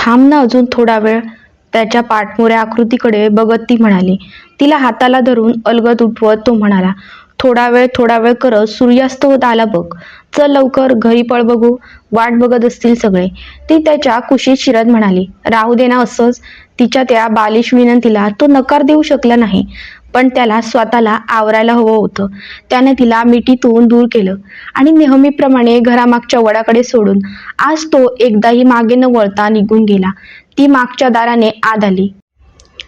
थांब ना अजून थोडा वेळ. त्याच्या पाठमोऱ्या आकृतीकडे बघत ती म्हणाली. तिला हाताला धरून अलगद उठवत तो म्हणाला थोडा वेळ थोडा वेळ करत सूर्यास्त होत आला बघ. चल लवकर घरी पळ बघू. वाट बघत असतील सगळे. ती त्याच्या कुशीत शिरत म्हणाली राहू दे ना असंच. तिच्या त्या बालिश विनंतीला तो नकार देऊ शकला नाही. पण त्याला स्वतःला आवरायला हवं होतं. त्याने तिला मिठीतून दूर केलं आणि नेहमीप्रमाणे घरामागच्या वडाकडे सोडून आज तो एकदाही मागे न वळता निघून गेला. ती मागच्या दाराने आत आली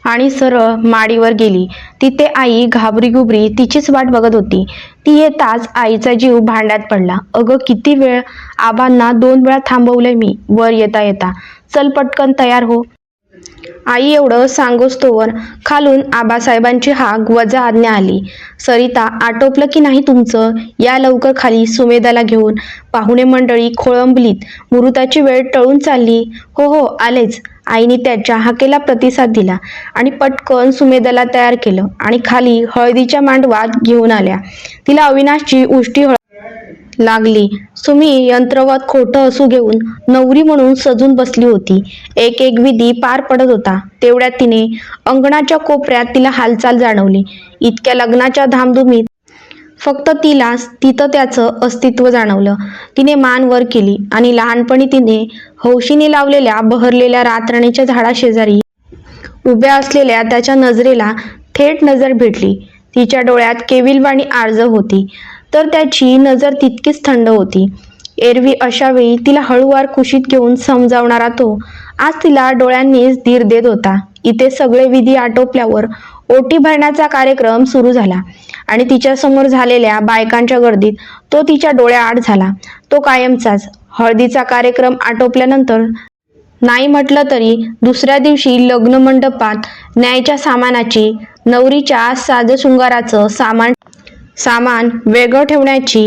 आणि सरळ माडीवर गेली. तिथे आई घाबरी घुबरी तिचीच वाट बघत होती. ती येताच आईचा जीव भांड्यात पडला. अगं किती वेळ? आबांना दोन वेळा थांबवलंय मी. वर येता येता. चल पटकन तयार हो. आई एवढं सांगोस्तोवर खालून आबासाहेबांची हाक वजा आज्ञा आली. सरिता आटोपलं की नाही तुमचं? या लवकर खाली सुमेदाला घेऊन पाहुणे मंडळी खोळंबलीत. मुहूर्ताची वेळ टळून चालली. हो हो आलेच. आईने त्याच्या हाकेला प्रतिसाद दिला आणि पटकन सुमेदाला तयार केलं आणि खाली हळदीच्या मांडवात घेऊन आल्या. तिला अविनाशची उष्टी हळ लागली. सुमी यंत्रवत खोटं असू घेऊन नवरी म्हणून सजून बसली होती. एक एक विधी पार पडत होता. तेवढ्यात तिने अंगणाच्या कोपऱ्यात तिला हालचाल जाणवली. इतक्या लग्नाच्या धामधुमीत फक्त तिलाच तिथं त्याचं अस्तित्व जाणवलं. तिने मान वर केली आणि लहानपणी तिने हौशीने लावलेल्या बहरलेल्या रातराणीच्या झाडाशेजारी उभ्या असलेल्या त्याच्या नजरेला थेट नजर भेटली. तिच्या डोळ्यात केविलवाणी आर्ज होती. तर त्याची नजर तितकीच थंड होती. एरवी अशा वेळी तिला हळूवार कुशीत घेऊन समजावणारा तो आज तिला डोळ्यांनीच धीर देत होता. इथे सगळे विधी आटोपल्यावर ओटी भरण्याचा कार्यक्रम सुरू झाला आणि तिच्या समोर झालेल्या बायकांच्या गर्दीत तो तिच्या डोळ्याआड झाला. तो कायमचाच. हळदीचा कार्यक्रम आटोपल्यानंतर नाही म्हटलं तरी दुसऱ्या दिवशी लग्न मंडपात न्यायच्या सामानाची नवरीच्या साजशृंगाराचं सामान सामान वेगळं ठेवण्याची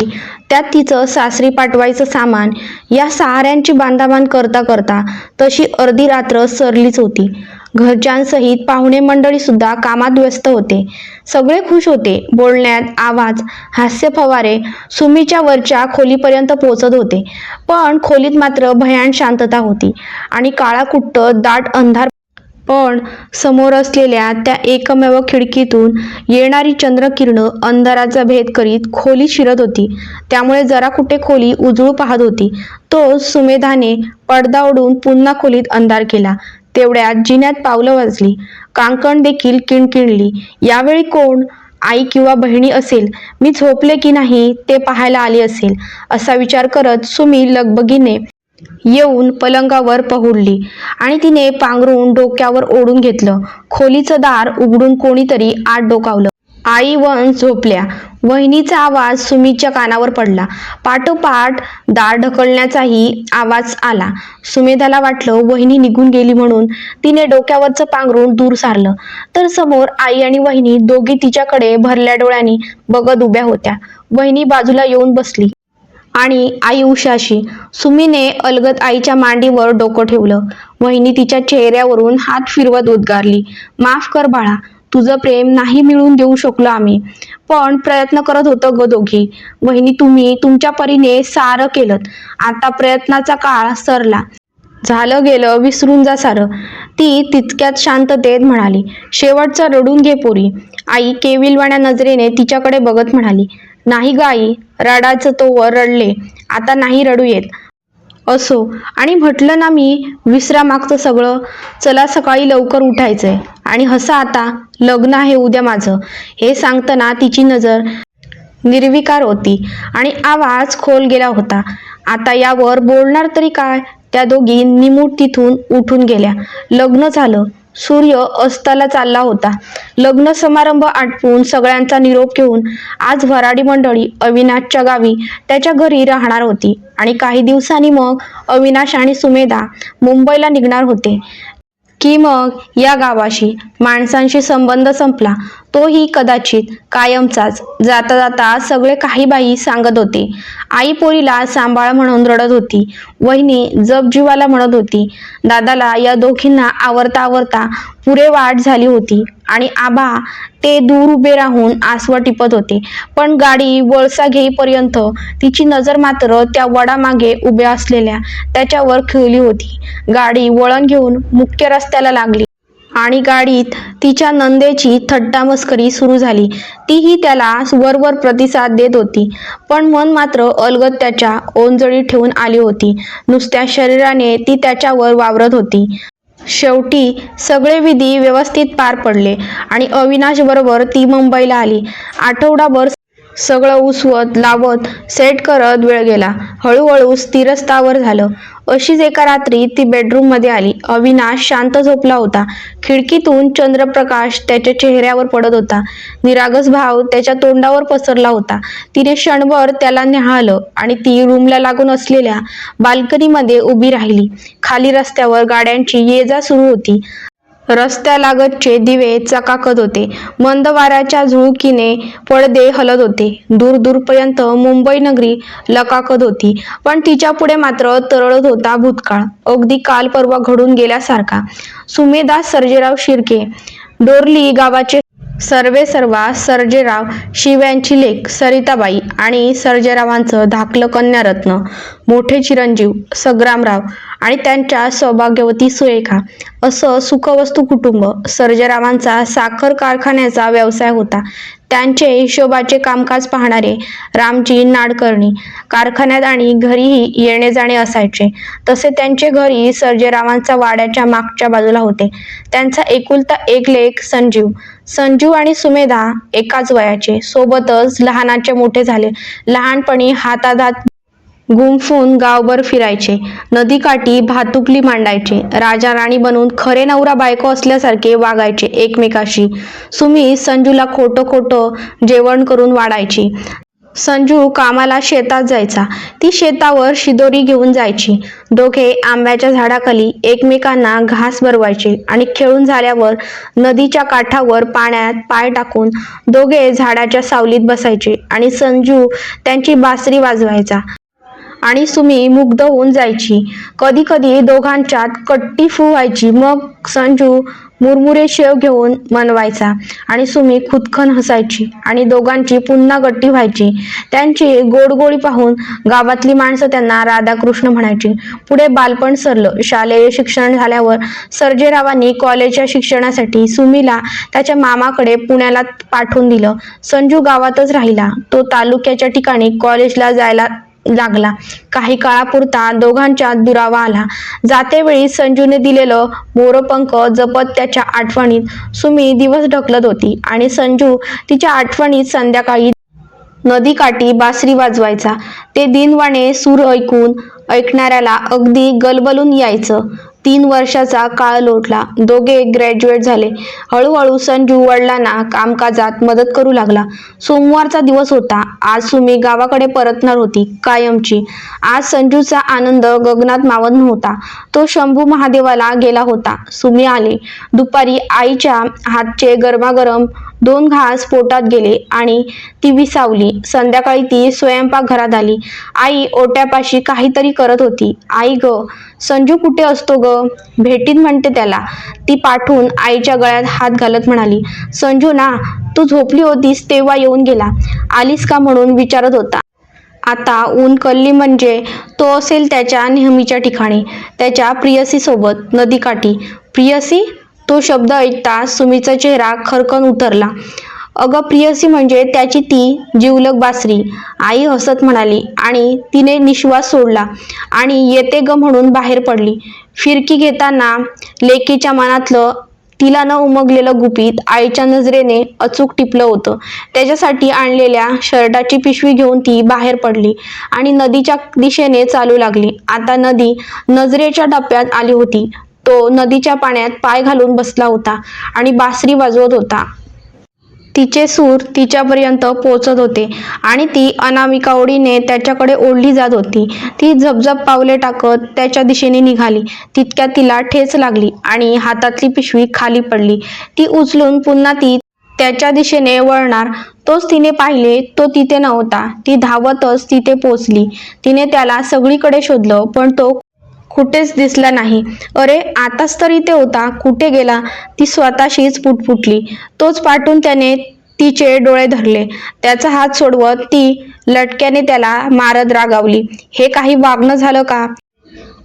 त्यात तिचं सासरी पाठवायचं सामान या सहाऱ्यांची बांधाबांध करता करता तशी अर्धी रात्र सरलीच होती. घरच्यांसहित पाहुणे मंडळी सुद्धा कामात व्यस्त होते. सगळे खुश होते. बोलण्यात आवाज हास्य फवारे सुमीच्या वरच्या खोलीपर्यंत पोहोचत होते. पण खोलीत मात्र भयान शांतता होती आणि काळा कुट्ट दाट अंधार पण समोर असलेल्या त्या एकमेव खिडकीतून येणारी चंद्रकिरणं अंधाराचा भेद करीत खोली शिरत होती. त्यामुळे जरा कुठे खोली उजळू पाहत होती. तो सुमेधाने पडदा ओढून पुन्हा खोलीत अंधार केला. तेवढ्यात जिन्यात पावलं वाजली. कांकण देखील किणकिणली. यावेळी कोण? आई किंवा बहिणी असेल. मी झोपले की नाही ते पाहायला आली असेल. असा विचार करत सुमी लगबगीने येऊन पलंगावर पहुडली आणि तिने पांघरून डोक्यावर ओढून घेतलं. खोलीचं दार उघडून कोणीतरी आत डोकावलं. आई वन झोपल्या. वहिनीचा आवाज सुमीच्या कानावर पडला. पाठोपाठ दार ढकलण्याचाही आवाज आला. सुमेधाला वाटलं वहिनी निघून गेली म्हणून तिने डोक्यावरचं पांघरून दूर सारलं. तर समोर आई आणि वहिनी दोघी तिच्याकडे भरल्या डोळ्यांनी बघत उभ्या होत्या. वहिनी बाजूला येऊन बसली. आणि आई उषाशी सुमीने अलगत आईच्या मांडीवर डोकं ठेवलं. वहिनी तिच्या चेहऱ्यावरून हात फिरवत उद्गारली माफ कर बाळा तुझं प्रेम नाही मिळवून देऊ शकलो आम्ही. पण प्रयत्न करत होतो ग दोघी. वहिनी तुम्ही तुमच्या परीने सारं केलं आता प्रयत्नाचा काळ सरला. झालं गेलं विसरून जा सारं. ती तितक्यात शांततेत म्हणाली. शेवटचं रडून घे पोरी. आई केविलवाण्या नजरेने तिच्याकडे बघत म्हणाली. नाही गाई रडायचं तो वर रडले. आता नाही रडू येत. असो आणि म्हटलं ना मी विसरा मागचं सगळं. चला सकाळी लवकर उठायचंय. आणि हसा आता लग्न आहे उद्या माझं. हे सांगताना तिची नजर निर्विकार होती. आणि आवाज खोल गेला होता. आता यावर बोलणार तरी काय? त्या दोघी निमूट तिथून उठून गेल्या. लग्न झालं. सूर्य अस्ताला चालला होता. लग्न समारंभ आटपून सगळ्यांचा निरोप घेऊन आज वराडी मंडळी अविनाशच्या गावी त्याच्या घरी राहणार होती. आणि काही दिवसांनी मग अविनाश आणि सुमेधा मुंबईला निघणार होते. की मग या गावाशी माणसांशी संबंध संपला. तोही कदाचित कायमचाच. जाता जाता सगळे काही बाई सांगत होते. आई पोरीला सांभाळ म्हणून रडत होती. वहिनी जप जीवाला म्हणत होती. दादाला या दोघींना आवरता आवरता पुरे वाट झाली होती आणि आबा ते दूर उभे राहून आसवं टिपत होते. पण गाडी वळसा घेईपर्यंत तिची नजर मात्र त्या वडामागे उभ्या असलेल्या त्याच्यावर खिळली होती. गाडी वळण घेऊन मुख्य रस्त्याला लागली. आणि गाडीत तिच्या नंदेची थट्टा मस्करी सुरू झाली. तीही त्याला वरवर प्रतिसाद देत होती. पण मन मात्र अलगद त्याच्या ओंजळी ठेवून आली होती. नुसत्या शरीराने ती त्याच्यावर वावरत होती. शेवटी सगळे विधी व्यवस्थित पार पडले आणि अविनाश बरोबर ती मुंबईला आली. आठवडाभर सगळं उसवत लावत सेट करत वेळ गेला. हळूहळू स्थिरस्थावर झालं. अशीच एका रात्री ती बेडरूममध्ये आली. अविनाश शांत झोपला होता. खिडकीतून चंद्रप्रकाश त्याच्या चेहऱ्यावर पडत होता. निरागस भाव त्याच्या तोंडावर पसरला होता. तिने क्षणभर त्याला निहाळलं आणि ती रूमला लागून असलेल्या बाल्कनीमध्ये उभी राहिली. खाली रस्त्यावर गाड्यांची ये जा सुरू होती. रस्त्यालागतचे दिवे चकाकत होते. मंद वाऱ्याच्या झुळकीने पडदे हलत होते. दूर दूरपर्यंत मुंबई नगरी लकाकत होती. पण तिच्या पुढे मात्र तरळत होता भूतकाळ. अगदी काल परवा घडून गेल्यासारखा. सुमेदास सर्जेराव शिर्के डोरली गावाचे सर्वे सर्वा सर्जेराव शिव्यांची लेख सरिताबाई आणि सर्जेरावांचं धाकलं कन्यारत्न मोठे चिरंजीव संग्रामराव आणि त्यांच्या सौभाग्यवती सुरेखा. असं सुखवस्तू कुटुंब सर्जेरावांचा साखर कारखान्याचा व्यवसाय होता. त्यांचे हिशोबाचे कामकाज पाहणारे रामजी नाडकर्णी कारखान्यात आणि घरीही येणे जाणे असायचे. तसे त्यांचे घरी सर्जेरावांचा वाड्याच्या मागच्या बाजूला होते. त्यांचा एकुलता एक लेख संजीव संजू आणि सुमेधा एकाच वयाचे. सोबतच लहानाचे मोठे झाले. लहानपणी हाताहात गुंफून गावभर फिरायचे. नदीकाठी भातुकली मांडायचे. राजा राणी बनून खरे नवरा बायको असल्यासारखे वागायचे एकमेकाशी. सुमी संजूला खोटं खोटं जेवण करून वाढायची. संजू कामाला शेतात जायचा. ती शेतावर शिदोरी घेऊन जायची. दोघे आंब्याच्या झाडाखाली एकमेकांना घास भरवायचे आणि खेळून झाल्यावर नदीच्या काठावर पाण्यात पाय टाकून दोघे झाडाच्या सावलीत बसायचे आणि संजू त्यांची बासरी वाजवायचा. आणि सुमी मुग्ध होऊन जायची. कधी कधी दोघांच्यात कट्टी फुवायची. मग संजू मुरमुरे शेव घेऊन मनवायचा आणि सुमी खुदखन हसायची आणि दोघांची पुन्हा गट्टी व्हायची. त्यांची गोडगोळी पाहून गावातली माणसं त्यांना राधाकृष्ण म्हणायची. पुढे बालपण सरलं. शालेय शिक्षण झाल्यावर सर्जेरावांनी कॉलेजच्या शिक्षणासाठी सुमीला त्याच्या मामाकडे पुण्याला पाठवून दिलं. संजू गावातच राहिला. तो तालुक्याच्या ठिकाणी कॉलेजला जायला लागला. काही काळापुरता दोघांच्या दुरावा आला. जातेवेळी संजूने दिलेलं मोरपंख जपत त्याच्या आठवणीत सुमी दिवस ढकलत होती आणि संजू तिच्या आठवणीत संध्याकाळी नदीकाठी बासरी वाजवायचा. ते दिनवाणे सूर ऐकून ऐकणाऱ्याला अगदी गलबलून यायचं. तीन वर्षाचा काळ लोटला. दोघे ग्रॅज्युएट झाले. हळूहळू संजू वडिलांना कामकाजात मदत करू लागला. सोमवारचा दिवस होता. आज सुमी गावाकडे परतणार होती कायमची. आज संजूचा आनंद गगनात मावत नव्हता. तो शंभू महादेवाला गेला होता. सुमी आले. दुपारी आईच्या हातचे गरमागरम दोन घास पोटात गेले आणि ती विसावली. संध्याकाळी ती स्वयंपाकघरात आली. आई ओट्यापाशी काहीतरी करत होती. आई ग संजू कुठे असतो ग? भेटीत म्हणते त्याला. ती पाठवून आईच्या गळ्यात हात घालत म्हणाली संजू ना तू झोपली होतीस तेव्हा येऊन गेला. आलीस का म्हणून विचारत होता. आता ऊन कल्ली म्हणजे तो असेल त्याच्या नेहमीच्या ठिकाणी त्याच्या प्रियसीसोबत नदीकाठी. प्रियसी? तो शब्द ऐकता सुमीचा चेहरा खरकन उतरला. अगं प्रियसी म्हणजे त्याची ती जिवलग बासरी. आई हसत म्हणाली आणि तिने निश्वास सोडला आणि येते ग म्हणून बाहेर पडली. फिरकी घेताना लेकीच्या मनातलं तिला न उमगलेलं गुपित आईच्या नजरेने अचूक टिपलं होतं. त्याच्यासाठी आणलेल्या शर्टाची पिशवी घेऊन ती बाहेर पडली आणि नदीच्या दिशेने चालू लागली. आता नदी नजरेच्या टप्प्यात आली होती. तो नदीच्या पाण्यात पाय घालून बसला होता आणि बासरी वाजवत होता. तिचे सूर तिच्यापर्यंत पोचत होते आणि ती अनामिका ओढीने त्याच्याकडे ओढली जात होती. ती झपझप पावले टाकत त्याच्या दिशेने निघाली. तितक्यात तिला ठेच लागली आणि हातातली पिशवी खाली पडली. ती उचलून पुन्हा ती त्याच्या दिशेने वळणार. तोच तिने पाहिले तो तिथे नव्हता. ती धावतच तिथे पोचली तिने त्याला सगळीकडे शोधलं पण तो कुठेच दिसला नाही. अरे आताच तर इथे होता. कुठे गेला? ती स्वतःशीच पुटपुटली. तोच पाठून त्याने तिचे डोळे धरले. त्याचा हात सोडवत ती लटक्याने त्याला मारत रागावली. हे काही वागणं झालं का?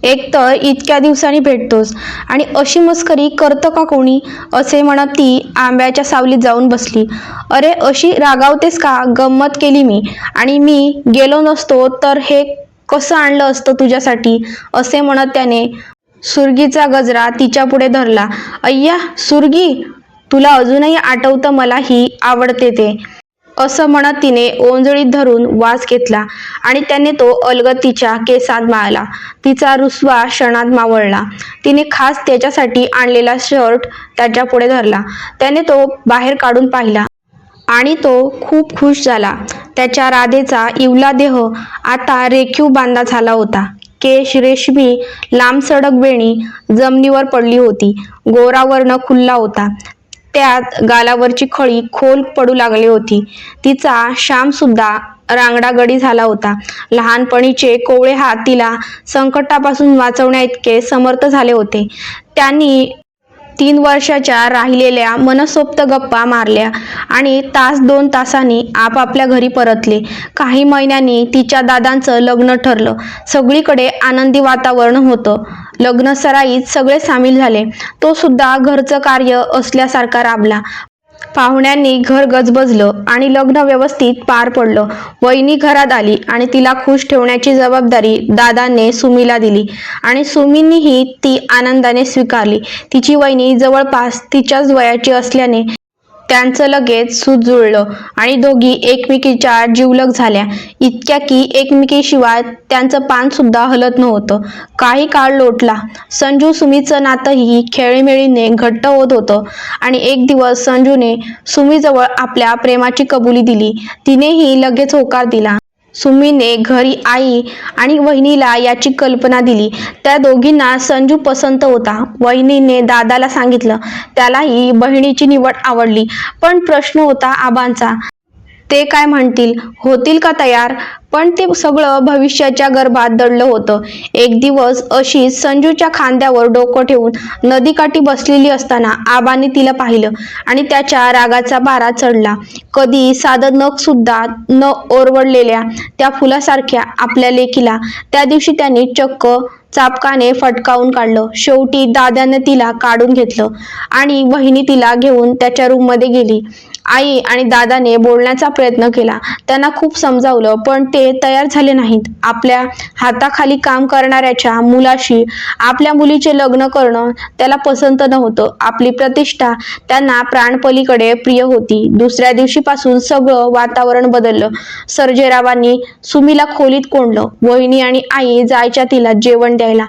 एक तर इतक्या दिवसांनी भेटतोस. आणि अशी मस्करी करतं का कोणी? असे म्हणत ती आंब्याच्या सावलीत जाऊन बसली. अरे अशी रागावतेस का? गंमत केली मी. आणि मी गेलो नसतो तर हे कसं आणलं असतं तुझ्यासाठी? असे म्हणत त्याने सुरगीचा गजरा तिच्या पुढे धरला. अय्या सुरगी! तुला अजूनही आठवतं मला ही आवडते ते. असं म्हणत तिने ओंजळीत धरून वास घेतला आणि त्याने तो अलगद तिच्या केसात माळला तिचा रुसवा क्षणात मावळला. तिने खास त्याच्यासाठी आणलेला शर्ट त्याच्या पुढे धरला. त्याने तो बाहेर काढून पाहिला आणि तो खूप खुश झाला. त्याच्या राधेचा इवला देह आता रेखीव बांधा झाला होता. केश रेशमी लांब सडक बेणी जमिनीवर पडली होती. गोरावर्ण खुल्ला होता. त्यात गालावरची खळी खोल पडू लागली होती. तिचा श्याम सुद्धा झाला होता. लहानपणीचे कोवळे हात तिला संकटापासून वाचवण्या इतके समर्थ झाले होते. त्यांनी तीन वर्षाच्या राहिलेल्या मनसोक्त गप्पा मारल्या आणि तास दोन तासांनी आपापल्या घरी परतले. काही महिन्यांनी तिच्या दादांचं लग्न ठरलं. सगळीकडे आनंदी वातावरण होतं. लग्न सराईत सगळे सामील झाले. तो सुद्धा घरचं कार्य असल्यासारखा राबला. पाहुण्यांनी घर गजबजलं आणि लग्न व्यवस्थित पार पडलं. वहिनी घरात आली आणि तिला खुश ठेवण्याची जबाबदारी दादांनी सुमीला दिली आणि सुमीनीही ती आनंदाने स्वीकारली. तिची वहिनी जवळपास तिच्याच वयाची असल्याने त्यांचं लगेच सूत जुळलं आणि दोघी एकमेकीच्या जीवलग झाल्या. इतक्या की एकमेकीशिवाय त्यांचं पान सुद्धा हलत नव्हतं. काही काळ लोटला. संजू सुमीचं नातंही खेळीमेळीने घट्ट होत होतं आणि एक दिवस संजूने सुमीजवळ आपल्या प्रेमाची कबुली दिली. तिनेही लगेच होकार दिला. सुमीने घरी आई आणि वहिनीला याची कल्पना दिली. त्या दोघींना संजू पसंत होता. वहिनीने दादाला सांगितलं. त्यालाही बहिणीची निवड आवडली. पण प्रश्न होता आबांचा. ते काय म्हणतील? होतील का तयार? पण ते सगळं भविष्याच्या गर्भात दडलं होतं. एक दिवस अशी संजूच्या खांद्यावर डोकं ठेवून नदीकाठी बसलेली असताना आबाने तिला पाहिलं आणि त्याच्या रागाचा बारा चढला. कधी साधं नख सुद्धा न ओरवडलेल्या त्या फुलासारख्या आपल्या लेकीला त्या दिवशी त्यांनी चक्क चापकाने फटकावून काढलं. शेवटी दादाने तिला काढून घेतलं आणि बहिणी तिला घेऊन त्याच्या रूममध्ये गेली. आई आणि दादाने बोलण्याचा प्रयत्न केला. त्यांना खूप समजावलं पण ते तयार झाले नाहीत. आपल्या हाताखाली काम करणाऱ्याच्या मुलाशी आपल्या मुलीचे लग्न करणं त्याला पसंत नव्हतं. आपली प्रतिष्ठा त्यांना प्राणपलीकडे प्रिय होती. दुसऱ्या दिवशीपासून सगळं वातावरण बदललं. सर्जेरावांनी सुमीला खोलीत कोंडलं. वहिनी आणि आई जायच्या तिला जेवण द्यायला.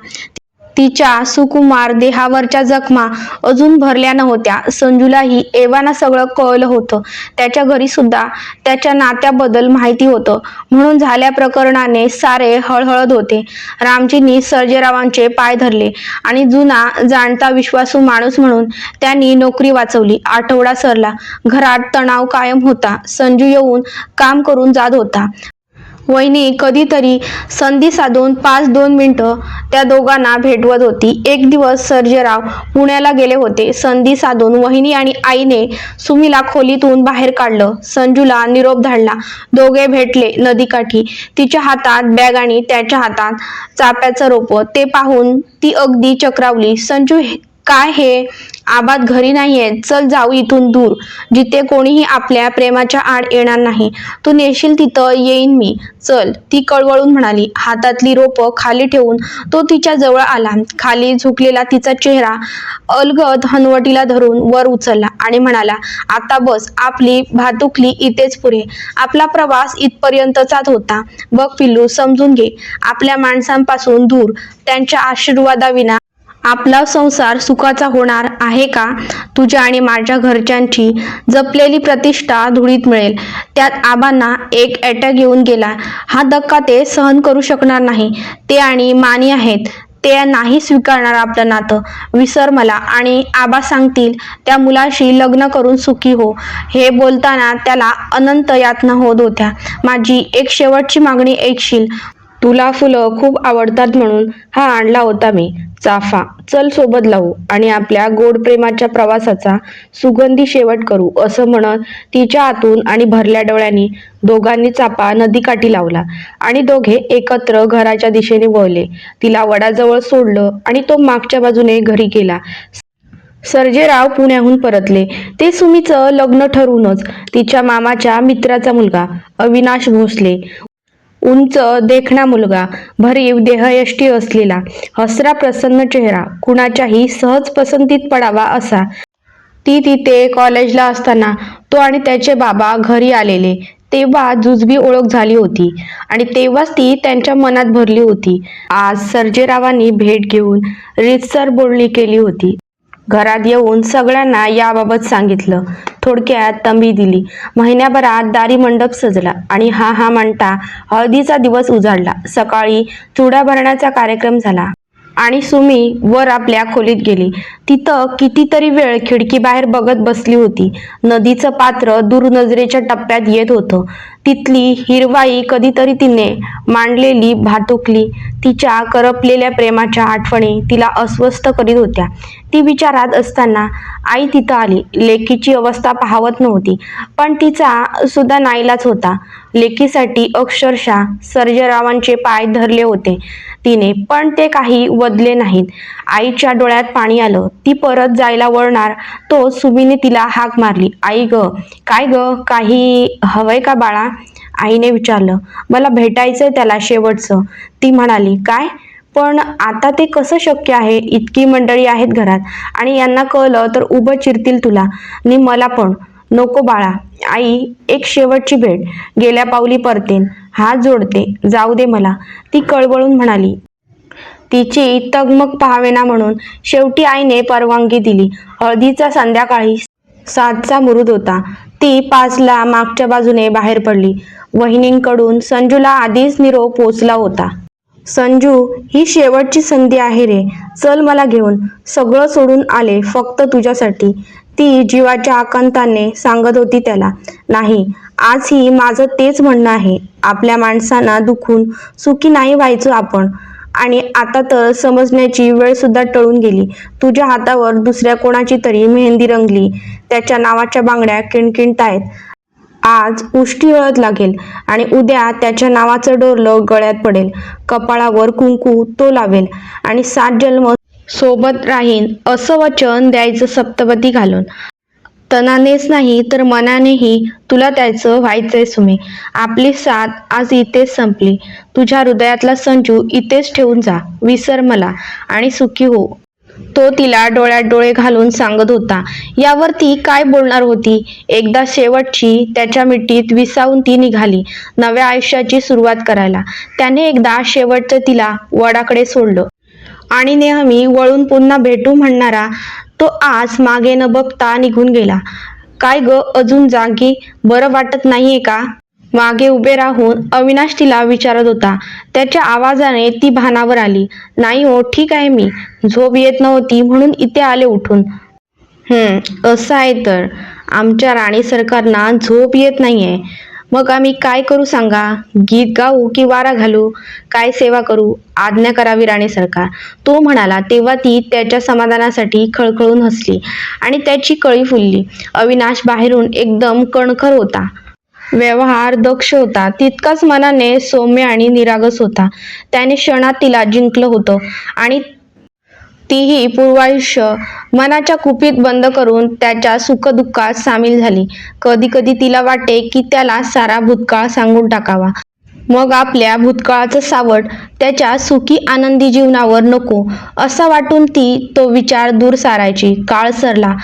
तिच्या सुकुमार देहावरच्या जखमा अजून भरल्या नव्हत्या. संजूलाही एवाना सगळं कळलं होतं. त्याच्या घरी सुद्धा त्याच्या नात्याबद्दल माहिती होतं. म्हणून झाल्या प्रकरणाने सारे हळहळत होते. रामजींनी सर्जेरावांचे पाय धरले आणि जुना जाणता विश्वासू माणूस म्हणून त्यांनी नोकरी वाचवली. आठवडा सरला. घरात तणाव कायम होता. संजू येऊन काम करून जात होता. वहिनी कधीतरी संधी साधून पाच दोन मिनटं त्या दोघांना भेटवत होती. एक दिवस सर्जेराव पुण्याला गेले होते. संधी साधून वहिनी आणि आईने सुमीला खोलीतून बाहेर काढलं. संजूला निरोप धाडला. दोघे भेटले नदीकाठी. तिच्या हातात बॅग आणि त्याच्या हातात चाप्याचं रोप. ते पाहून ती अगदी चक्रावली. संजू हे- काय हे? आबाद घरी नाहीये. चल जाऊ इथून दूर. जिथे कोणीही आपल्या प्रेमाच्या आड येणार नाही. तू नेशील तिथं येईन मी. चल. ती कळवळून म्हणाली. हातातली रोपं खाली ठेवून तो तिच्या जवळ आला. खाली झुकलेला तिचा चेहरा अलगद हनवटीला धरून वर उचलला आणि म्हणाला आता बस. आपली भातुकली इथेच पुरे. आपला प्रवास इथपर्यंतचाच होता. बघ पिल्लू समजून घे. आपल्या माणसांपासून दूर. त्यांच्या आशीर्वादाविना आपला संसार सुखाचा होणार आहे का? तुझ्या आणि माझ्या घरच्यांची जपलेली प्रतिष्ठा धुळीत मिळेल. त्यात आबांना एक अटॅक येऊन गेला. हा धक्का ते सहन करू शकणार नाही. ते आणि मानी आहेत. ते नाही स्वीकारणार आपलं नातं. विसर मला. आणि आबा सांगतील त्या मुलाशी लग्न करून सुखी हो. हे बोलताना त्याला अनंत यातना होत होत्या. माझी एक शेवटची मागणी ऐकशील. तुला फुलं खूप आवडतात म्हणून हा आणला होता मी. चाफा चल सोबत लावू आणि आपल्या गोड प्रेमाच्या प्रवासाचा सुगंधी शेवट करू असं म्हणत तिच्या आतून आणि भरल्या डोळ्यांनी दोघांनी चापा नदीकाठी लावला आणि दोघे एकत्र घराच्या दिशेने वळले. तिला वडाजवळ सोडलं आणि तो मागच्या बाजूने घरी गेला. सर्जेराव पुण्याहून परतले. ते सुमीचं लग्न ठरवूनच तिच्या मामाच्या मित्राचा मुलगा अविनाश भोसले. उंच देखणा मुलगा भरीव देहयष्टी असलेला हसरा प्रसन्न चेहरा कुणाच्याही सहज पसंतीत पडावा असा. ती तिथे कॉलेजला असताना तो आणि त्याचे बाबा घरी आलेले तेव्हा जुजबी ओळख झाली होती आणि तेव्हाच ती त्यांच्या मनात भरली होती. आज सर्जेरावांनी भेट घेऊन रीतसर बोलणी केली होती. घरात येऊन सगळ्यांना याबाबत सांगितलं. थोडक्यात तंबी दिली. महिन्याभरात दारी मंडप सजला आणि हा हा म्हणता हळदीचा दिवस उजाडला. सकाळी चुडा भरण्याचा कार्यक्रम झाला आणि सुमी वर आपल्या खोलीत गेली. तिथं कितीतरी वेळ खिडकी बाहेर बघत बसली होती. नदीचं पात्र दूरनजरेच्या टप्प्यात येत होतं. तिथली हिरवाई कधीतरी तिने मांडलेली भातुकली. तिच्या करपलेल्या प्रेमाच्या आठवणी तिला अस्वस्थ करीत होत्या. ती विचारात असताना आई तिथं आली. लेकीची अवस्था पाहवत नव्हती पण तिचा सुद्धा नाईलाच होता. लेकीसाठी अक्षरशः सर्जरावांचे पाय धरले होते तिने पण ते काही वदले नाहीत. आईच्या डोळ्यात पाणी आलं. ती परत जायला वळणार तो सुमीने तिला हाक मारली. आई ग काय ग काही हवंय का बाळा? आईने विचारलं मला भेटायचंय त्याला शेवटचं. ती म्हणाली काय? पण आता ते कसं शक्य आहे? इतकी मंडळी आहेत घरात आणि यांना कळलं तर उभं चिरतील तुला. नि मला पण. नको बाळा. आई एक शेवटची भेट. गेल्या पावली परतेन. हात जोडते. जाऊ दे मला. ती कळवळून म्हणाली. तिची तगमग पाहावेना म्हणून शेवटी आईने परवानगी दिली. हळदीचा संध्याकाळी सातचा मुरुद होता. ती पाचला मागच्या बाजूने बाहेर पडली. वहिनींकडून संजूला आधीच निरोप पोचला होता. संजू ही शेवटची संधी आहे रे. चल मला घेऊन. सगळं सोडून आले फक्त तुझ्यासाठी. ती जीवाच्या आकांताने सांगत होती त्याला नाही आजही माझं तेच म्हणणं आहे. आपल्या माणसांना दुखून सुखी नाही व्हायचो आपण. आणि आता तर समजण्याची वेळ सुद्धा टळून गेली. तुझ्या हातावर दुसऱ्या कोणाची तरी मेहंदी रंगली. त्याच्या नावाच्या बांगड्या किणकिणतायत आज उष्टी हळद लागेल आणि उद्या त्याच्या नावाचं डोरलं गळ्यात पडेल. कपाळावर कुंकू तो लावेल आणि सात जन्म सोबत राहीन असं वचन द्यायचं सप्तपदी घालून. तनानेच नाही तर मनानेही तुला त्याचं व्हायचंय सुमे. आपली साथ आज इथेच संपली. तुझ्या हृदयातला संजू इथेच ठेवून जा. विसर मला आणि सुखी हो. तो तिला डोळ्यात डोळे घालून सांगत होता. यावर ती काय बोलणार होती? एकदा शेवटची त्याच्या मिठीत विसावून ती निघाली नव्या आयुष्याची सुरुवात करायला. त्याने एकदा शेवटचं तिला वडाकडे सोडलं. आणि नेहमी वळून पुन्हा भेटू म्हणणारा तो आज मागे न बघता निघून गेला. काय ग अजून जागी? बरं वाटत नाहीये का? मागे उभे राहून अविनाश तिला विचारत होता. त्याच्या आवाजाने ती भानावर आली. नाही हो ठीक आहे मी. झोप येत नव्हती म्हणून इथे आले उठून. हम्म असं आहे तर. आमच्या राणी सरकारना झोप येत नाहीये. मग आम्ही काय करू सांगा? गीत गाऊ की वारा घालू? काय सेवा करू? आज्ञा करावी राणे सरकार. तो म्हणाला तेव्हा ती त्याच्या समाधानासाठी खळखळून हसली आणि त्याची कळी फुलली. अविनाश बाहेरून एकदम कणखर होता. व्यवहार दक्ष होता. तितकाच मनाने सौम्य आणि निरागस होता. त्याने क्षणात तिला जिंकलं होतं आणि तीही पूर्वायुष्य मनाच्या कुपीत बंद करून त्याच्या सुखदुःखात सामील झाली. कधी कधी तिला वाटे की त्याला सारा भूतकाळ सांगून टाकावा. मग आपल्या भूतकाळाचं सावट त्याच्या सुखी आनंदी जीवनावर नको असा वाटून ती तो विचार दूर सारायची. काळ सरला.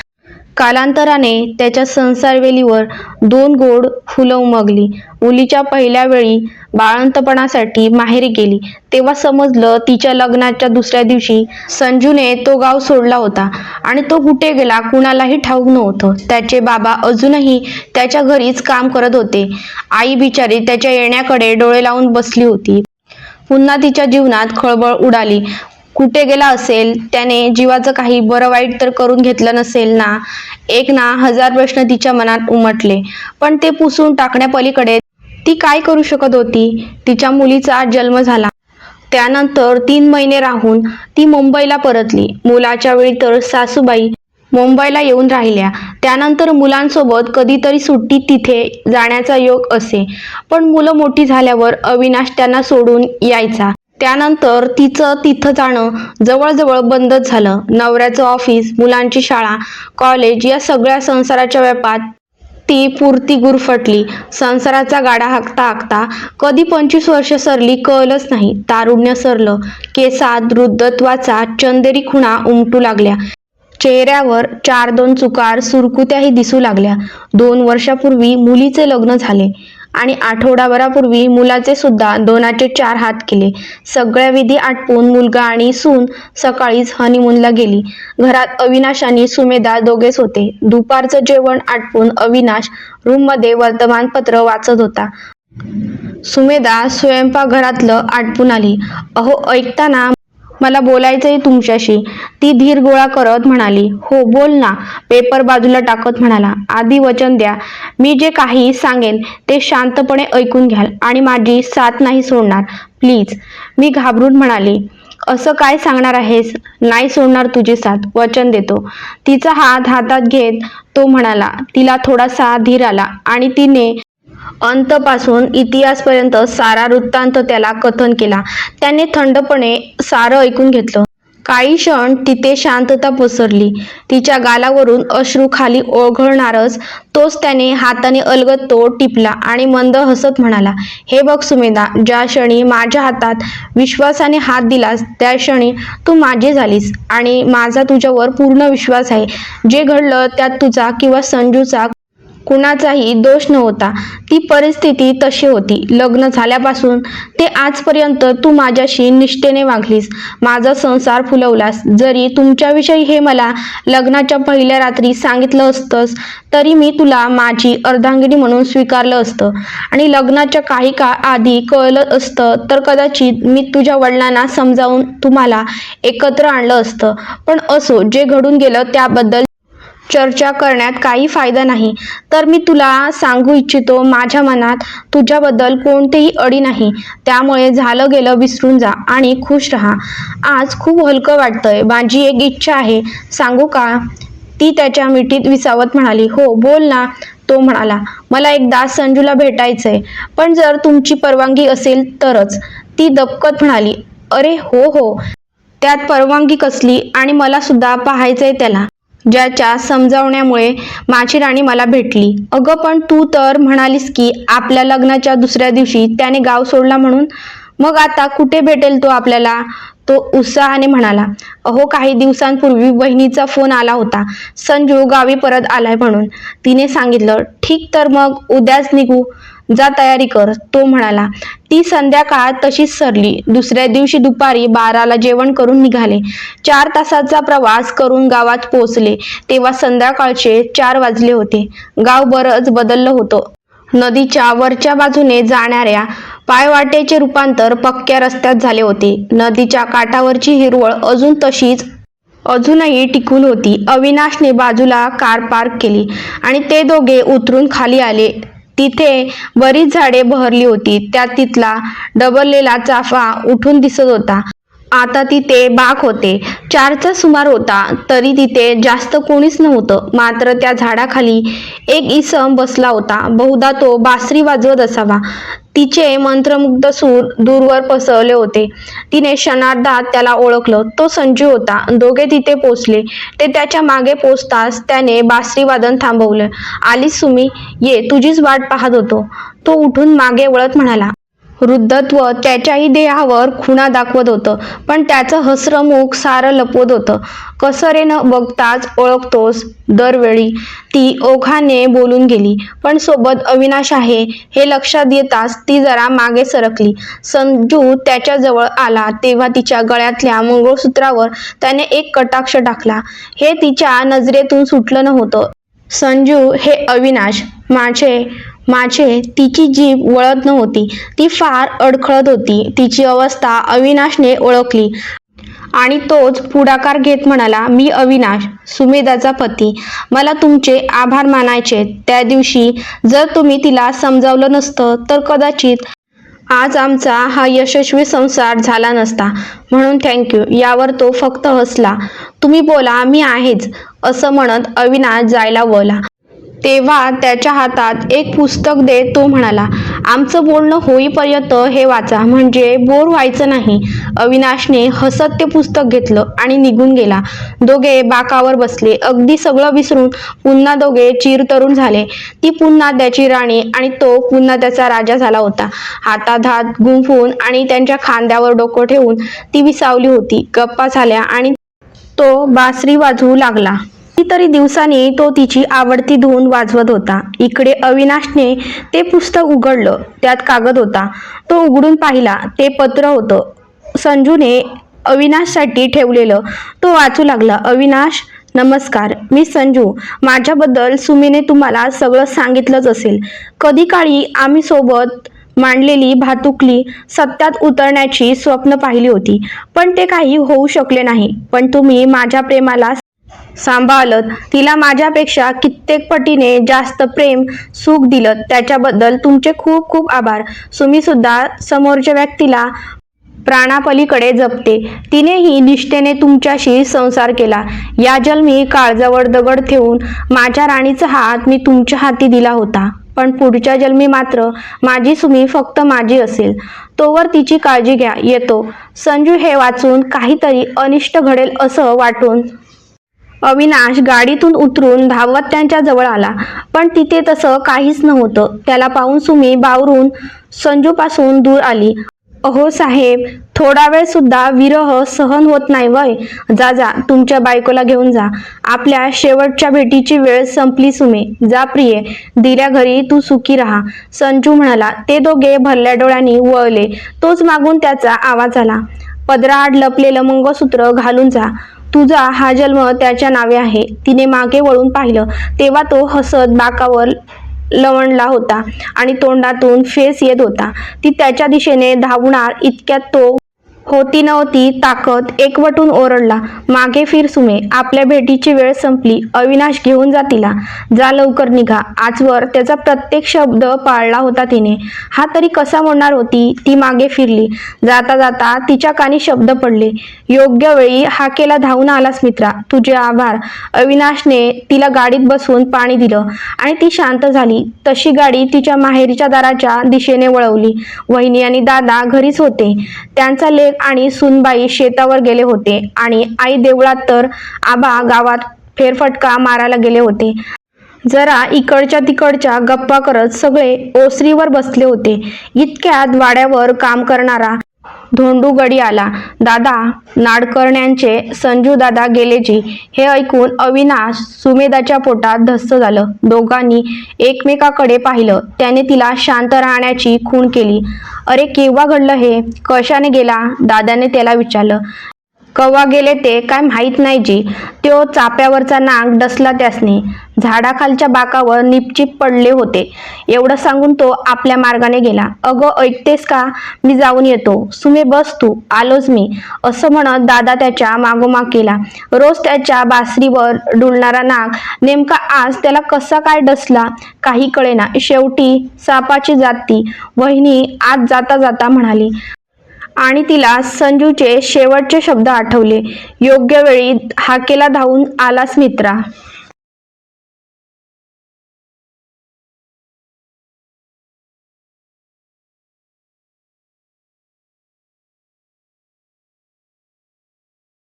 कालांतराने त्याच्या संसारवेलीवर दोन गोड फुलं उमगली. मुलीच्या पहिल्या वेळी बाळंतपणासाठी माहेरी गेली. तेव्हा समजलं तिच्या लग्नाच्या दुसऱ्या दिवशी संजूने तो गाव सोडला होता आणि तो कुठे गेला कुणालाही ठाऊक नव्हतं. त्याचे बाबा अजूनही त्याच्या घरीच काम करत होते. आई बिचारी त्याच्या येण्याकडे डोळे लावून बसली होती. पुन्हा तिच्या जीवनात खळबळ उडाली. कुठे गेला असेल त्याने जीवाचं काही बरं वाईट तर करून घेतलं नसेल ना? एक ना हजार प्रश्न तिच्या मनात उमटले. पण ते पुसून टाकण्यापलीकडे ती काय करू शकत होती? तिच्या मुलीचा जन्म झाला. त्यानंतर तीन महिने राहून ती मुंबईला परतली. मुलाच्या वेळी तर सासूबाई मुंबईला येऊन राहिल्या. त्यानंतर मुलांसोबत कधीतरी सुट्टीत तिथे जाण्याचा योग असे. पण मुलं मोठी झाल्यावर अविनाश त्यांना सोडून यायचा. त्यानंतर तिचं तिथं जाणं जवळजवळ बंदच झालं. नवऱ्याचं ऑफिस मुलांची शाळा कॉलेज या सगळ्या संसाराच्या व्यापात ती पुरती गुरफटली. संसाराचा गाडा हाकता हाकता कधी पंचवीस वर्ष सरली कळलंच नाही. तारुण्य सरलं. केसात वृद्धत्वाचा चंदेरी खुणा उमटू लागल्या. चेहऱ्यावर चार दोन चुकार सुरकुत्याही दिसू लागल्या. दोन वर्षापूर्वी मुलीचे लग्न झाले. आणि आठवडाभरापूर्वी मुलाचे सुद्धा दोनाचे चार हात केले. सगळ्या विधी आटपून मुलगा आणि सून सकाळीच हनीमूनला गेली. घरात अविनाश आणि सुमेधा दोघेच होते. दुपारचं जेवण आटपून अविनाश रूममध्ये वर्तमानपत्र वाचत होता. सुमेधा स्वयंपाकघरातलं आटपून आली. अहो ऐकताना मला बोलायचंय तुमच्याशी. ती धीर गोळा करत म्हणाली हो बोल ना. पेपर बाजूला टाकत म्हणाला आधी वचन द्या. मी जे काही सांगेन ते शांतपणे ऐकून घ्याल आणि माझी साथ नाही सोडणार. प्लीज. मी घाबरून म्हणाली असं काय सांगणार आहेस? नाही सोडणार तुझी साथ. वचन देतो. तिचा हात हातात घेत तो म्हणाला तिला थोडासा धीर आला आणि तिने अंतपासून इतिहासपर्यंत सारा वृत्तांत त्याला कथन केला. त्याने थंडपणे सारं ऐकून घेतलं. काही क्षण तिथे शांतता पसरली. तिच्या गालावरून अश्रू खाली ओघळणारच तोच त्याने हाताने अलगद तो टिपला आणि मंद हसत म्हणाला हे बघ सुमेधा ज्या क्षणी माझ्या हातात विश्वासाने हात दिलास त्या क्षणी तू माझी झालीस आणि माझा तुझ्यावर पूर्ण विश्वास आहे. जे घडलं त्यात तुझा किंवा संजूचा कुणाचाही दोष नव्हता ती परिस्थिती तशी होती. लग्न झाल्यापासून ते आजपर्यंत तू माझ्याशी निष्ठेने वागलीस. माझा संसार फुलवलास. जरी तुमच्याविषयी हे मला लग्नाच्या पहिल्या रात्री सांगितलं असतंस तरी मी तुला माझी अर्धांगिनी म्हणून स्वीकारलं असतं. आणि लग्नाच्या काही काळ आधी कळलं असतं तर कदाचित मी तुझ्या वडिलांना समजावून तुम्हाला एकत्र आणलं असतं. पण असो जे घडून गेलं त्याबद्दल चर्चा करण्यात काही फायदा नाही. तर मी तुला सांगू इच्छितो माझ्या मनात तुझ्याबद्दल कोणतेही अडी नाही. त्यामुळे झालं गेलं विसरून जा आणि खुश राहा. आज खूप हलकं वाटतंय. माझी एक इच्छा आहे. सांगू का? ती त्याच्या मिठीत विसावत म्हणाली. हो बोल ना तो म्हणाला. मला एकदा संजूला भेटायचंय. पण जर तुमची परवानगी असेल तरच. ती दबकत म्हणाली. अरे हो हो. त्यात परवानगी कसली? आणि मला सुद्धा पाहायचंय त्याला. ज्याच्या समजावण्यामुळे माझी राणी मला भेटली. अगं पण तू तर म्हणालीस की आपल्या लग्नाच्या दुसऱ्या दिवशी त्याने गाव सोडला म्हणून? मग आता कुठे भेटेल तो आपल्याला? तो उत्साहाने म्हणाला. अहो काही दिवसांपूर्वी बहिणीचा फोन आला होता. संजू गावी परत आलाय म्हणून. तिने सांगितलं ठीक तर मग उद्याच निघू. जा तयारी कर तो म्हणाला. ती संध्याकाळ तशीच सरली. दुसऱ्या दिवशी दुपारी बाराला जेवण करून निघाले. चार तासाचा प्रवास करून गावात पोहोचले. तेव्हा संध्याकाळचे चार वाजले होते. गाव बरंच बदललं होतं. नदीच्या वरच्या बाजूने जाणाऱ्या पायवाटेचे रूपांतर पक्क्या रस्त्यात झाले होते. नदीच्या काठावरची हिरवळ अजून तशीच अजूनही टिकून होती. अविनाशने बाजूला कार पार्क केली आणि ते दोघे उतरून खाली आले. तिथे बरीच झाडे बहरली होती. त्यात तिथला डबललेला चाफा उठून दिसत होता. आता तिथे बाग होते. चारचा सुमार होता तरी तिथे जास्त कोणीच नव्हतं. मात्र त्या झाडाखाली एक इसम बसला होता. बहुधा तो बासरी वाजवत असावा. तिचे मंत्रमुग्ध सूर दूरवर पसरले होते. तिने क्षणार्धात त्याला ओळखलं. तो संजू होता. दोघे तिथे पोचले. ते त्याच्यामागे पोचताच त्याने बासरी वादन थांबवलं. आलीस सुमी ये तुझीच वाट पाहत होतो. तो उठून मागे वळत म्हणाला वृद्धत्व त्याच्याही देहावर खुणा दाखवत होतं. पण त्याचं हस्रमुख सारं लपवत होतं. कसरे न बघताच ओळखतोस दरवेळी. ती ओघाने बोलून गेली. पण सोबत अविनाश आहे हे लक्षात येताच ती जरा मागे सरकली. संजू त्याच्याजवळ आला तेव्हा तिच्या गळ्यातल्या मंगळसूत्रावर त्याने एक कटाक्ष टाकला. हे तिच्या नजरेतून सुटलं नव्हतं. संजू हे अविनाश माझे माझे तिची जीभ वळत नव्हती. ती फार अडखळत होती. तिची अवस्था अविनाशने ओळखली. आणि तोच पुढाकार घेत म्हणाला मी अविनाश सुमेधाचा पती. मला तुमचे आभार मानायचे त्या दिवशी जर तुम्ही तिला समजावलं नसतं तर कदाचित आज आमचा हा यशस्वी संसार झाला नसता. म्हणून थँक्यू यावर तो फक्त हसला. तुम्ही बोला मी आहेच असं म्हणत अविनाश जायला वळला. तेव्हा त्याच्या हातात एक पुस्तक देत तो म्हणाला आमचं बोलणं होईपर्यंत हे वाचा म्हणजे बोर व्हायचं नाही. अविनाशने हसत ते पुस्तक घेतलं आणि निघून गेला. दोघे बाकावर बसले. अगदी सगळं विसरून पुन्हा दोघे चिरतरुण झाले. ती पुन्हा त्याची राणी आणि तो पुन्हा त्याचा राजा झाला होता. हातात हात गुंफून आणि त्यांच्या खांद्यावर डोकं ठेवून ती विसावली होती. गप्पा झाल्या आणि तो बासरी वाजवू लागला. कितीतरी दिवसांनी तो तिची आवडती धून वाजवत होता. इकडे अविनाशने ते पुस्तक उघडलं. त्यात कागद होता. तो उघडून पाहिला. ते पत्र होतं. संजूने अविनाशसाठी ठेवलेलं. तो वाचू लागला. अविनाश नमस्कार. मी संजू. माझ्याबद्दल सुमीने तुम्हाला सगळं सांगितलंच असेल. कधी काळी आम्ही सोबत मांडलेली भातुकली सत्यात उतरण्याची स्वप्न पाहिली होती. पण ते काही होऊ शकले नाही. पण तुम्ही माझ्या प्रेमाला सांभाळलं तिला माझ्यापेक्षा कित्येक पटीने जास्त प्रेम सुख दिलं. त्याच्याबद्दल तुमचे खूप खूप आभार. तुम्ही सुद्धा समोरच्या व्यक्तीला प्राणापलीकडे जपते. तिनेही निष्ठेने तुमच्याशी संसार केला. या जन्मी काळजावर दगड ठेवून माझ्या राणीचा हात मी तुमच्या हाती दिला होता. पण पुढच्या जन्मी मात्र माझी सुमी फक्त माझी असेल. तोवर तिची काळजी घ्या. येतो. संजू हे वाचून काहीतरी अनिष्ट घडेल असं वाटून अविनाश गाडीतून उतरून धावत त्यांच्या जवळ आला. पण तिथे तसं काहीच नव्हतं. त्याला पाहून सुमी बावरून संजूपासून दूर आली. अहो साहेब थोडा वेळ सुद्धा विरह सहन होत नाही वय. जा जा तुमच्या बायकोला घेऊन जा. आपल्या शेवटच्या भेटीची वेळ संपली सुमे. जा प्रिये दिल्या घरी तू सुखी राहा. संजू म्हणाला ते दोघे भरल्या डोळ्यांनी वळले. तोच मागून त्याचा आवाज आला. पदराआड लपलेलं मंगळसूत्र घालून जा. तुझा हा जन्म त्याच्या नावे आहे. तिने मागे वळून पाहिलं. तेव्हा तो हसत बाकावर लवणला होता आणि तोंडातून फेस येत होता. ती त्याच्या दिशेने धावणार इतक्यात तो होती नव्हती ताकद एकवटून ओरडला. मागे फिर सुमे. आपल्या भेटीची वेळ संपली. अविनाश घेऊन जा तिला. जा लवकर निघा. आजवर त्याचा प्रत्येक शब्द पाळला होता तिने. हा तरी कसा म्हणणार होती? ती मागे फिरली. जाता जाता तिच्या कानी शब्द पडले. योग्य वेळी हाकेला धावून आलास मित्रा. तुझे आभार. अविनाशने तिला गाडीत बसवून पाणी दिलं आणि ती शांत झाली. तशी गाडी तिच्या माहेरीच्या दाराच्या दिशेने वळवली. वहिनी आणि दादा घरीच होते. त्यांचा लेख आणि सुनबाई शेतावर गेले होते आणि आई देवळात तर आबा गावात फेरफटका मारायला गेले होते. जरा इकडच्या तिकडच्या गप्पा करत सगळे ओसरीवर बसले होते. इतक्यात वाड्यावर काम करणारा धोंडू गडी आला. दादा नाडकर्ण्यांचे संजू दादा गेलेजी. हे ऐकून अविनाश सुमेधाच्या पोटात धस्स झालं. दोघांनी एकमेकाकडे पाहिलं. त्याने तिला शांत राहण्याची खूण केली. अरे केव्हा घडलं हे? कशाने गेला? दादाने त्याला विचारलं. कवा गेले ते काय माहीत नाही जी. त्यो चाप्यावरचा नाग डसला त्यासनी. झाडाखालच्या बाकावर निपचिप पडले होते. एवढं सांगून तो आपल्या मार्गाने गेला. अगं ऐकतेस का? मी जाऊन येतो. सुमे बस तू. आलोच मी. असं म्हणत दादा त्याच्या मागोमाग केला रोज त्याच्या बासरीवर डुलणारा नाग नेमका आज त्याला कसा काय डसला? काही कळेना. शेवटी सापाची जाती. वहिनी आज जाता जाता म्हणाली आणि तिला संजूचे शेवटचे शब्द आठवले. योग्य वेळी हाकेला धावून आलास मित्रा.